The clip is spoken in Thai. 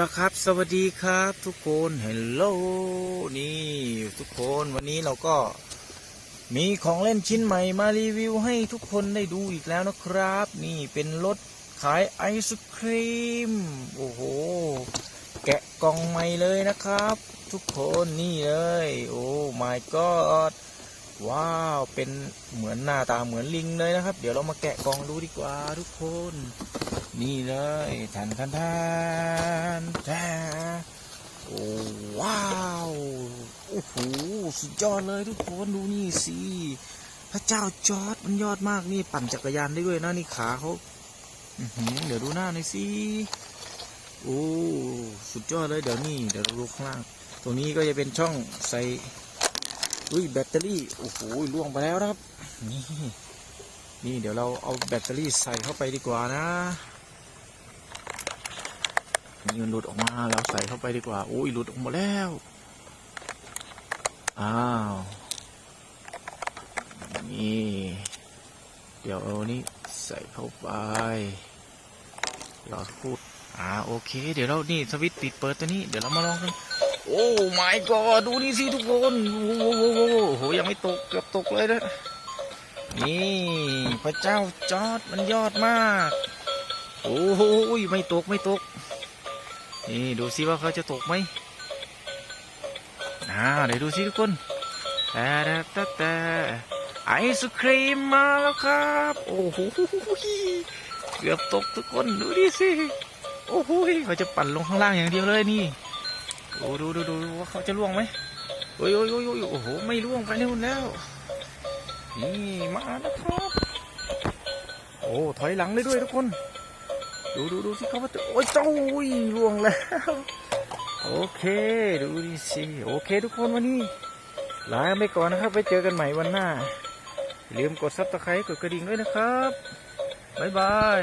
ละครับ สวัสดีครับทุกคนเฮลโลนี่ทุกคนวันนี้เราก็มีของเล่นชิ้นใหม่มารีวิวให้ทุกคนได้ดูอีกแล้วนะครับ นี่เป็นรถขายไอศครีม โอ้โห แกะกล่องใหม่เลยนะครับ ทุกคนนี่เลย โอ้ my god ว้าว เป็นเหมือนหน้าตาเหมือนลิงเลยนะครับ เดี๋ยวเรามาแกะกล่องดูดีกว่าทุกคน นี่เลยทันทันทันแท้โอ้ว้าวโอ้โหสุดยอดเลยทุกคนดูนี่สิพระเจ้าจอร์ดมันยอดมากนี่ปั่นจักรยานได้ด้วยนะนี่ขาเขาเดี๋ยวดูหน้าหน่อยสิโอ้สุดยอดเลยเดี๋ยวนี่เดี๋ยวเราดูข้างล่างตรงนี้ก็จะเป็นช่องใส่อุ้ยแบตเตอรี่โอ้โหล่วงไปแล้วนะครับนี่นี่เดี๋ยวเราเอาแบตเตอรี่ใส่เข้าไปดีกว่านะ นี่มันหลุดออกมาเราใส่เข้าไปดีกว่าโอ้ยหลุดออกมาแล้ว อ้าว นี่ เดี๋ยวเอานี้ใส่เข้าไปรอสักครู่อ่าโอเค เดี๋ยวเรา นี่สวิตช์ปิดเปิดตัวนี้ เดี๋ยวเรามาลองกัน โอ้ my god ดูนี่สิทุกคนโอ้โหโอ้โหยังไม่ตกเกือบตกเลยนะนี่พระเจ้าจอดมันยอดมาก โอ้โหไม่ตกไม่ตก นี่ดูสิว่าเขาจะตกไหมอ่าเดี๋ยวดูสิทุกคนแต่แต่แต่แตไอศครีมมาแล้วครับ โอ้โหเกือบตกทุกคนดูดิสิโอ้โหเขาจะปั่นลงข้างล่างอย่างเดียวเลยนี่โอ้ดูดูดูดูว่าเขาจะล่วงไหมโอ้ยโอ้ยโอ้ยโอ้ยโอ้โหไม่ล่วงไปนู่นแล้วนี่มาแล้วครับโอ้ถอยหลังได้ด้วยทุกคน ดูดูดูที่เขาว่าโอ้ยเจ้าอุ้ยล่วงแล้ว โอเค ดูดิสิโอเค ทุกคนวันนี้ลาไปก่อนนะครับไปเจอกันใหม่วันหน้าอย่าลืมกดซับสไครต์กดกระดิ่งด้วยนะครับ บ๊ายบาย